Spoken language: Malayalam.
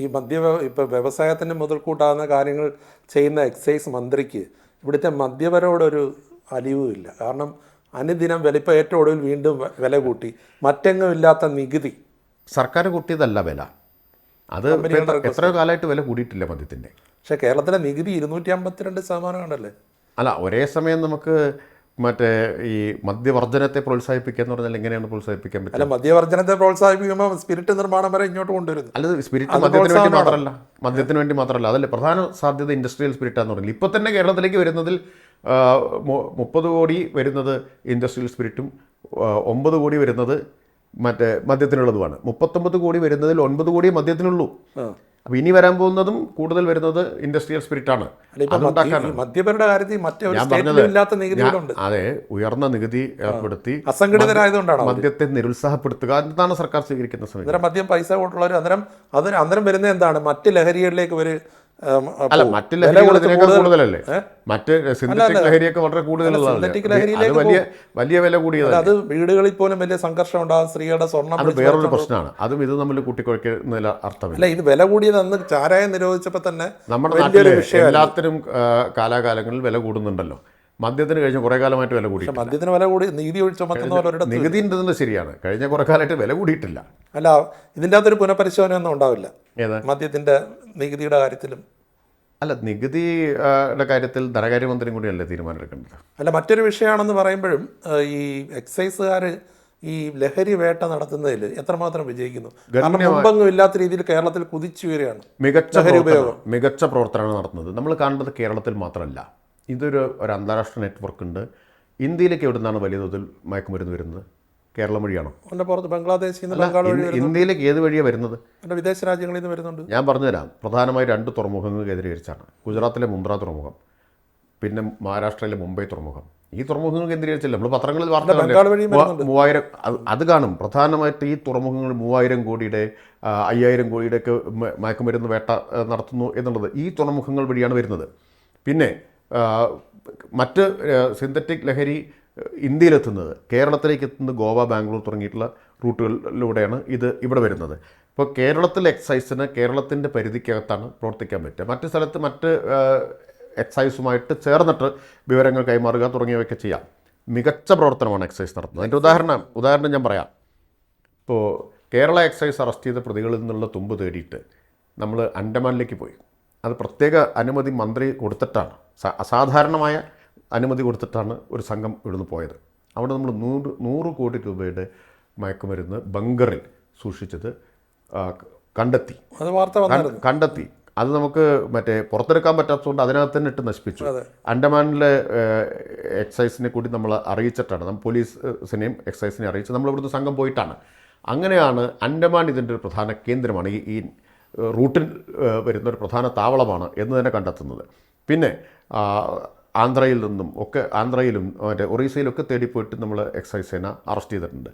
ഈ മദ്യ ഇപ്പോൾ വ്യവസായത്തിന്റെ മുതൽക്കൂട്ടാകുന്ന കാര്യങ്ങൾ ചെയ്യുന്ന എക്സൈസ് മന്ത്രിക്ക് ഇവിടുത്തെ മദ്യപരോടൊരു അലിവുമില്ല. കാരണം അനുദിനം വിലപ്പോൾ ഏറ്റവും ഒടുവിൽ വീണ്ടും വില കൂട്ടി. മറ്റെങ്ങും ഇല്ലാത്ത നികുതി. സർക്കാർ കൂട്ടിയതല്ല വില. അത് എത്ര- എത്രയോ കാലമായിട്ട് വില കൂടിയിട്ടില്ല മദ്യത്തിന്റെ പക്ഷേ കേരളത്തിലെ നികുതി ഇരുന്നൂറ്റി അമ്പത്തിരണ്ട് ശതമാനം കണ്ടല്ലേ അല്ല ഒരേ സമയം നമുക്ക് മറ്റേ ഈ മദ്യവർജനത്തെ പ്രോത്സാഹിപ്പിക്കുക എന്ന് പറഞ്ഞാൽ എങ്ങനെയാണ് പ്രോത്സാഹിപ്പിക്കാൻ പറ്റുക? അല്ല മദ്യവർജനത്തെ പ്രോത്സാഹിപ്പിക്കുമ്പോൾ സ്പിരിറ്റ് നിർമ്മാണം വരെ ഇങ്ങോട്ട് കൊണ്ടുവരുന്നു. അല്ല സ്പിരിറ്റ് മദ്യത്തിന് വേണ്ടി മാത്രമല്ല. മദ്യത്തിന് വേണ്ടി മാത്രമല്ല. അതല്ലേ പ്രധാന സാധ്യത ഇൻഡസ്ട്രിയൽ സ്പിരിറ്റാന്ന് പറഞ്ഞില്ല ഇപ്പോൾ തന്നെ കേരളത്തിലേക്ക് വരുന്നതിൽ മുപ്പത് കോടി വരുന്നത് ഇൻഡസ്ട്രിയൽ സ്പിരിറ്റും ഒമ്പത് കോടി വരുന്നത് മറ്റേ മദ്യത്തിനുള്ളതുമാണ്. മുപ്പത്തൊമ്പത് കോടി വരുന്നതിൽ ഒൻപത് കോടി മദ്യത്തിനുള്ളൂ. അപ്പോൾ ഇനി വരാൻ പോകുന്നതും കൂടുതൽ വരുന്നത് ഇൻഡസ്ട്രിയൽ സ്പിരിറ്റ് ആണ്. ഇപ്പൊ അതുണ്ടാക്കാനാണ് മദ്യപരുടെ കാര്യത്തിൽ അതെ ഉയർന്ന നികുതി ഏർപ്പെടുത്തി അസംഘടിതരായതുകൊണ്ടാണ് മദ്യത്തെ നിരുത്സാഹപ്പെടുത്തുക എന്നതാണ് സർക്കാർ സ്വീകരിക്കുന്ന സമയം അന്നേരം മദ്യം പൈസ കൊണ്ടുള്ളവർ അന്നേരം അതിന് അന്നേരം വരുന്നത് എന്താണ്? മറ്റ് ലഹരികളിലേക്ക് ഒരു അല്ല മറ്റ് ലഹരികൾ ഇതിനേക്കാൾ കൂടുതലല്ലേ? മറ്റ് സിന്തറ്റിക്. ലഹരിയൊക്കെ വളരെ വലിയ വലിയ വില അത് വീടുകളിൽ പോലും വലിയ സംഘർഷം ഉണ്ടാകും. സ്ത്രീകളുടെ സ്വർണം അത് വേറൊരു പ്രശ്നമാണ്. അതും ഇത് നമ്മൾ കൂട്ടിക്കുഴക്കുന്നതിൽ അർത്ഥമില്ല. അല്ല ഇത് വില കൂടിയത് അന്ന് ചാരായം നിരോധിച്ചപ്പോൾ തന്നെ നമ്മുടെ എല്ലാത്തിനും കാലാകാലങ്ങളിൽ വില കൂടുന്നുണ്ടല്ലോ. മദ്യത്തിന് കഴിഞ്ഞ കുറേ കാലമായിട്ട് വില കൂടി മദ്യത്തിന് വില കൂടി നീതി ഒഴിച്ച് ചുമത്തുന്ന ഒരിടത്ത് നികുതി ഉണ്ടെന്ന് ശരിയാണ്. കഴിഞ്ഞ കുറേ കാലമായിട്ട് വില കൂടിയിട്ടില്ല. അല്ല ഇതിന്റെ അകത്തൊരു പുനഃപരിശോധന ഒന്നും ഉണ്ടാവില്ല മദ്യത്തിന്റെ മദ്യത്തിന്റെ നികുതിയുടെ കാര്യത്തിലും? അല്ല നികുതിയുടെ കാര്യത്തിൽ ധനകാര്യമന്ത്രിയും കൂടിയല്ലേ തീരുമാനമെടുക്കേണ്ടത് അല്ല മറ്റൊരു വിഷയമാണെന്ന് പറയുമ്പോഴും ഈ എക്സൈസുകാർ ഈ ലഹരി വേട്ട നടത്തുന്നതിൽ എത്രമാത്രം വിജയിക്കുന്നു? കാരണം മുമ്പൊന്നും ഇല്ലാത്ത രീതിയിൽ കേരളത്തിൽ കുതിച്ചുയരുകയാണ് മികച്ച ഉപയോഗം. മികച്ച പ്രവർത്തനമാണ് നടത്തുന്നത്. നമ്മൾ കാണുന്നത് കേരളത്തിൽ മാത്രമല്ല. ഇതൊരു ഒരു അന്താരാഷ്ട്ര നെറ്റ്വർക്ക് ഉണ്ട് ഇന്ത്യയിലേക്ക് എവിടെ നിന്നാണ് വലിയ തോതിൽ മയക്കുമരുന്ന് വരുന്നത്? കേരളം വഴിയാണോ? പുറത്ത് ബംഗ്ലാദേശിൽ നിന്ന് ബംഗാൾ വഴി ഇന്ത്യയിലേക്ക് ഏത് വഴിയാണ് വരുന്നത്? അതിന്റെ വിദേശ രാജ്യങ്ങളിൽ നിന്ന് വരുന്നുണ്ട്. ഞാൻ പറഞ്ഞുതരാം. പ്രധാനമായി രണ്ട് തുറമുഖങ്ങൾ കേന്ദ്രീകരിച്ചാണ് ഗുജറാത്തിലെ മുന്ദ്ര തുറമുഖം പിന്നെ മഹാരാഷ്ട്രയിലെ മുംബൈ തുറമുഖം. ഈ തുറമുഖങ്ങൾ കേന്ദ്രീകരിച്ചില്ല നമ്മൾ പത്രങ്ങളിൽ വാർത്ത മൂവായിരം അത് കാണും. പ്രധാനമായിട്ട് ഈ തുറമുഖങ്ങൾ മൂവായിരം കോടിയുടെ അയ്യായിരം കോടിയുടെ ഒക്കെ മയക്കുമരുന്ന് വേട്ട നടത്തുന്നു എന്നുള്ളത് ഈ തുറമുഖങ്ങൾ വഴിയാണ് വരുന്നത്. പിന്നെ മറ്റ് സിന്തറ്റിക് ലഹരി ഇന്ത്യയിലെത്തുന്നത്. കേരളത്തിലേക്ക് എത്തുന്നത് ഗോവ ബാംഗ്ലൂർ തുടങ്ങിയിട്ടുള്ള റൂട്ടുകളിലൂടെയാണ് ഇത് ഇവിടെ വരുന്നത്. ഇപ്പോൾ കേരളത്തിലെ എക്സൈസിന് കേരളത്തിന്റെ പരിധിക്കകത്താണ് പ്രവർത്തിക്കാൻ പറ്റുക. മറ്റ് സ്ഥലത്ത് മറ്റ് എക്സൈസുമായിട്ട് ചേർന്നിട്ട് വിവരങ്ങൾ കൈമാറുക തുടങ്ങിയവയൊക്കെ ചെയ്യാം. മികച്ച പ്രവർത്തനമാണ് എക്സൈസ് നടത്തുന്നത്. അതിന്റെ ഉദാഹരണം ഉദാഹരണം ഞാൻ പറയാം. ഇപ്പോൾ കേരള എക്സൈസ് അറസ്റ്റ് ചെയ്ത പ്രതികളിൽ നിന്നുള്ള തുമ്പ് തേടിയിട്ട് നമ്മൾ അൻഡമാനിലേക്ക് പോയി. അത് പ്രത്യേക അനുമതി മന്ത്രി കൊടുത്തിട്ടാണ്. അസാധാരണമായ അനുമതി കൊടുത്തിട്ടാണ് ഒരു സംഘം ഇവിടുന്ന് പോയത്. അവിടെ നമ്മൾ നൂറ് നൂറ് കോടി രൂപയുടെ മയക്കുമരുന്ന് ബങ്കറിൽ സൂക്ഷിച്ചത് കണ്ടെത്തി. അത് വാർത്ത കണ്ടെത്തി. അത് നമുക്ക് മറ്റേ പുറത്തെടുക്കാൻ പറ്റാത്തതുകൊണ്ട് അതിനകത്ത് തന്നെ ഇട്ട് നശിപ്പിച്ചു. അൻഡമാനിലെ എക്സൈസിനെ കൂടി നമ്മൾ അറിയിച്ചിട്ടാണ്. നമ്മൾ പോലീസിനെയും എക്സൈസിനെയും അറിയിച്ച് നമ്മൾ ഇവിടുന്ന് സംഘം പോയിട്ടാണ്. അങ്ങനെയാണ് അൻഡമാൻ ഇതിന്റെ ഒരു പ്രധാന കേന്ദ്രമാണ്. ഈ ഈ റൂട്ടിൽ വരുന്ന ഒരു പ്രധാന താവളമാണ് എന്ന് തന്നെ കണ്ടെത്തുന്നത്. പിന്നെ ആന്ധ്രയിൽ നിന്നും ഒക്കെ ആന്ധ്രയിലും മറ്റേ ഒറീസയിലൊക്കെ തേടിപ്പോയിട്ട് നമ്മൾ എക്സൈസ് സേന അറസ്റ്റ് ചെയ്തിട്ടുണ്ട്.